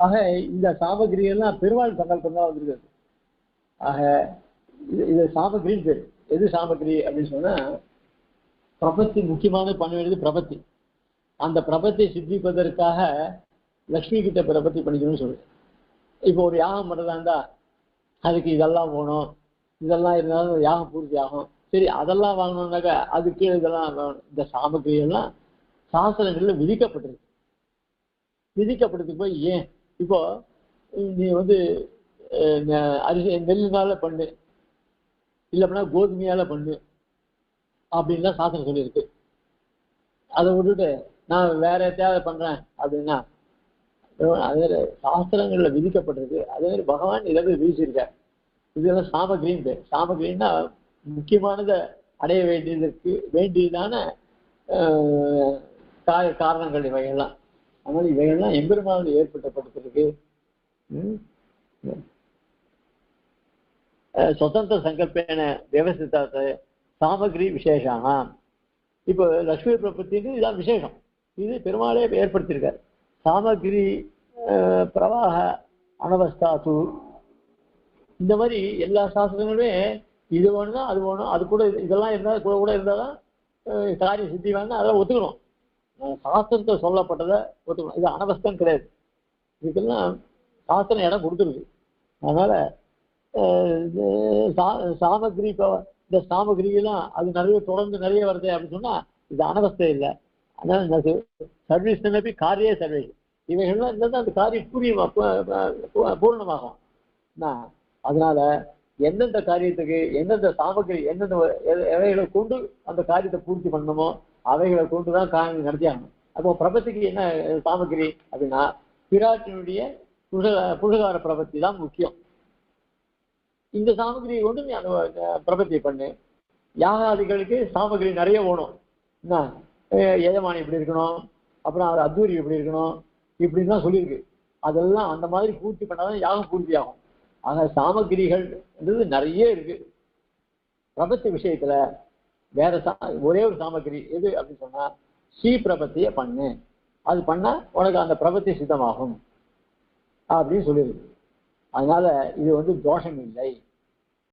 ஆக இந்த சாபகிரியெல்லாம் எல்லாம் பெருமாள் சங்கல்பம் தான் வந்திருக்கிறது. ஆக இது இது பேர். எது சாமகிரி அப்படின்னு சொன்னா பிரபத்தி முக்கியமான பண்ண வேண்டியது பிரபத்தி. அந்த பிரபத்தை சித்திப்பதற்காக லக்ஷ்மி கிட்ட பிரபத்தி பண்ணிக்கணும்னு சொல்லுவேன் இப்போ ஒரு யாகம் பண்ணுறதா இருந்தா அதுக்கு இதெல்லாம் போகணும். இதெல்லாம் இருந்தாலும் யாகம் பூர்த்தி ஆகும். சரி அதெல்லாம் வாங்கணும்னாக்கா அதுக்கு இதெல்லாம் வேணும் இந்த சாமகிரியெல்லாம் சாசனங்களில் விதிக்கப்பட்டிருக்கு. விதிக்கப்பட்டதுக்கு போய் ஏன் இப்போ நீ வந்து அரிசி நெல்லுனால பண்ணு. இல்லை அப்படின்னா கோதுமையால பண்ணு. அப்படின்லாம் சாஸ்திரம் சொல்லியிருக்கு. அதை விட்டுட்டு நான் வேற தேவை பண்றேன் அப்படின்னா அதே சாஸ்திரங்களில் விதிக்கப்பட்டிருக்கு. அதே மாதிரி பகவான் இதை விதிச்சிருக்கார். இதெல்லாம் சாமகிரின் பேர் சாமகிரின்னா முக்கியமானதை அடைய வேண்டியதற்கு வேண்டியதான காரணங்கள் இவையெல்லாம். அதனால இவைகள்லாம் எம்பெருமானால் ஏற்பட்டப்பட்டிருக்கு சுதந்திர சங்கல்பேன விவசித்த சாமகிரி விசேஷானாம் இப்போ லக்ஷ்மி பிரபத்தின்னு இதான் விசேஷம். இது பெருமாளே ஏற்படுத்தியிருக்கார். சாமகிரி பிரவாக அனவஸ்தாத்து. இந்த மாதிரி எல்லா சாஸ்திரங்களுமே இது வேணும்னா அது வேணும் அது கூட இது- இதெல்லாம் இருந்தால் கூட கூட இருந்தால் தான் காரியம் சித்தி வேணும் அதெல்லாம் ஒத்துக்கணும். சாஸ்திரத்தை சொல்லப்பட்டதை ஒத்துக்கணும். இது அனவஸ்தம் கிடையாது. இதுக்கெல்லாம் சாஸ்திரம் இடம் கொடுத்துருக்கு. அதனால் இது சா- சாமகிரி இப்போ இந்த சாமகிரியெல்லாம் அது நிறைய தொடர்ந்து நிறைய வருது அப்படின்னு சொன்னால் இது அனவஸ்தை இல்லை. அதனால சர்வீஸ் நினைப்பி காரியே சர்வீஸ் இவைகள்லாம் இருந்தால் அந்த காரியம் பூரியமா பூ- பூரணமாகும். என்ன? அதனால எந்தெந்த காரியத்துக்கு எந்தெந்த சாமகிரி எந்தெந்த எவைகளை கொண்டு அந்த காரியத்தை பூர்த்தி பண்ணணுமோ அவைகளை கொண்டு தான் நடத்தியாங்க அப்போ பிரபத்திக்கு என்ன சாமகிரி அப்படின்னா பிராட்டினுடைய புருஷ புருஷகார பிரபத்தி தான் முக்கியம். இந்த சாமகிரியை கொண்டு நீ அந்த பிரபத்தி பிரபத்தியை பண்ணு. யாகாதிகளுக்கு சாமகிரி நிறைய வேணும் என்ன? எஜமானி இப்படி இருக்கணும்? அப்புறம் அது அத்தூரி இப்படி இருக்கணும்? இப்படின்னு தான் சொல்லியிருக்கு. அதெல்லாம் அந்த மாதிரி பூர்த்தி பண்ணாதான் யாகம் பூர்த்தி ஆகும் ஆக சாமகிரிகள்ன்றது நிறைய இருக்கு. பிரபத்தி விஷயத்துல வேற சா ஒரே ஒரு சாமகிரி எது அப்படின்னு சொன்னா ஸ்ரீ பிரபத்தியை பண்ணு. அது பண்ணா உனக்கு அந்த பிரபத்தி சித்தமாகும். அப்படின்னு சொல்லியிருக்கு அதனால இது வந்து தோஷம் இல்லை